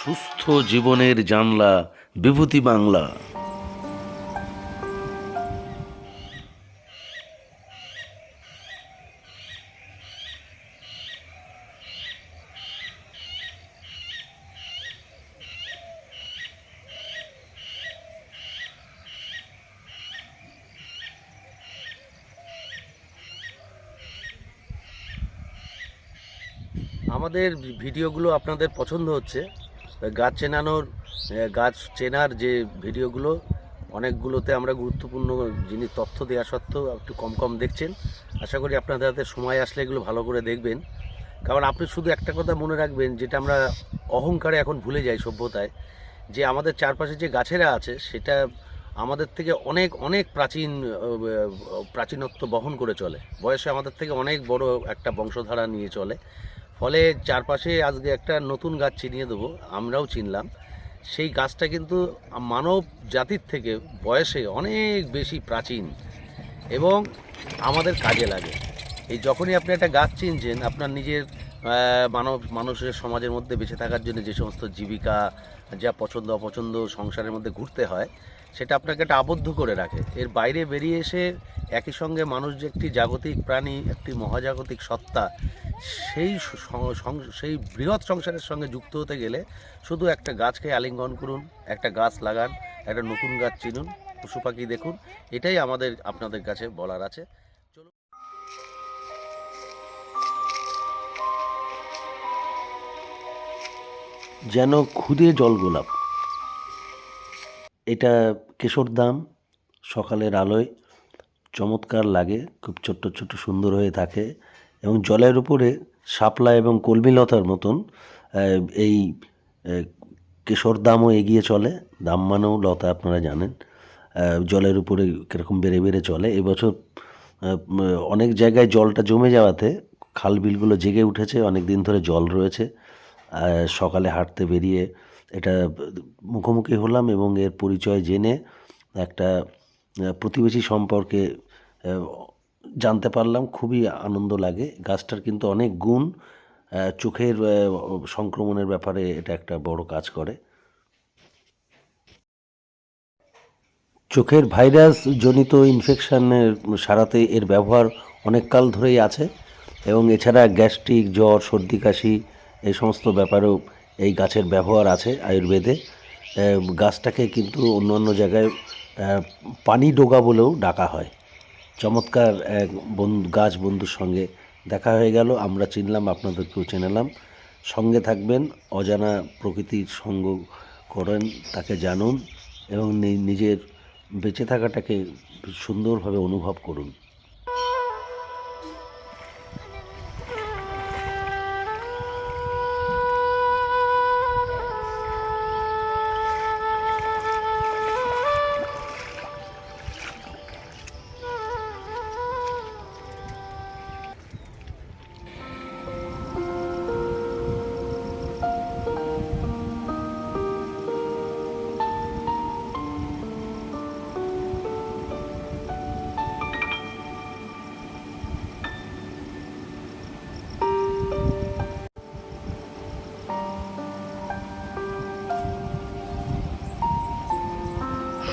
সুস্থ জীবনের জানলা বিভূতি বাংলা। আমাদের ভিডিওগুলো আপনাদের পছন্দ হচ্ছে। গাছ চেনানোর গাছ চেনার যে ভিডিওগুলো, অনেকগুলোতে আমরা গুরুত্বপূর্ণ জিনিস তথ্য দেওয়া সত্ত্বেও একটু কম কম দেখছেন। আশা করি আপনাদের হাতে সময় আসলে এগুলো ভালো করে দেখবেন। কারণ আপনি শুধু একটা কথা মনে রাখবেন, যেটা আমরা অহংকারে এখন ভুলে যাই সভ্যতায়, যে আমাদের চারপাশে যে গাছেরা আছে, সেটা আমাদের থেকে অনেক অনেক প্রাচীন প্রাচীনত্ব বহন করে চলে। বয়সে আমাদের থেকে অনেক বড় একটা বংশধারা নিয়ে চলে। ফলে চারপাশে আজকে একটা নতুন গাছ চিনিয়ে দেবো, আমরাও চিনলাম। সেই গাছটা কিন্তু মানব জাতির থেকে বয়সে অনেক বেশি প্রাচীন এবং আমাদের কাজে লাগে। এই যখনই আপনি একটা গাছ চিনছেন, আপনার নিজের মানব, মানুষের সমাজের মধ্যে বেঁচে থাকার জন্য যে সমস্ত জীবিকা, যা পছন্দ, অপছন্দ সংসারের মধ্যে ঘুরতে হয়, সেটা আপনাকে একটা আবদ্ধ করে রাখে। এর বাইরে বেরিয়ে এসে একই সঙ্গে মানুষ যে একটি জাগতিক প্রাণী, একটি মহাজাগতিক সত্তা, সেই সেই বৃহৎ সংসারের সঙ্গে যুক্ত হতে গেলে শুধু একটা গাছকে আলিঙ্গন করুন, একটা গাছ লাগান, একটা নতুন গাছ চিনুন, পশু পাখি দেখুন, এটাই আমাদের, আপনাদের কাছে বলার আছে। যেন ক্ষুদে জল গোলাপ। এটা কেশর দাম, সকালের আলোয়। চমৎকার লাগে, খুব ছোট্ট ছোট্ট সুন্দর হয়ে থাকে। এবং জলের উপরে শাপলা এবং কলমিলতার মতন এই কেশর দামও এগিয়ে চলে। দাম মানেও লতা, আপনারা জানেন। জলের উপরে কীরকম বেড়ে বেড়ে চলে। এবছর অনেক জায়গায় জলটা জমে যাওয়াতে খাল বিলগুলো জেগে উঠেছে, অনেক দিন ধরে জল রয়েছে। সকালে হাঁটতে বেরিয়ে এটা মুখোমুখি হলাম এবং এর পরিচয় জেনে একটা প্রতিবেশী সম্পর্কে জানতে পারলাম। খুবই আনন্দ লাগে। গাছটার কিন্তু অনেক গুণ চোখের সংক্রমণের ব্যাপারে এটা একটা বড় কাজ করে। চোখের ভাইরাস জনিত ইনফেকশনের সারাতে এর ব্যবহার অনেক কাল ধরেই আছে এবং এছাড়া গ্যাস্ট্রিক, জ্বর, সর্দি, কাশি এই সমস্ত ব্যাপারেও এই গাছের ব্যবহার আছে আয়ুর্বেদে। গাছটাকে কিন্তু অন্য অন্য জায়গায় পানি ডোগা বলেও ডাকা হয়। চমৎকার এক বন্ধু গাছ বন্ধুর সঙ্গে দেখা হয়ে গেল। আমরা চিনলাম, আপনাদেরকেও চেনালাম। সঙ্গে থাকবেন, অজানা প্রকৃতির সঙ্গ করেন, তাকে জানুন এবং নিজের বেঁচে থাকাটাকে সুন্দরভাবে অনুভব করুন।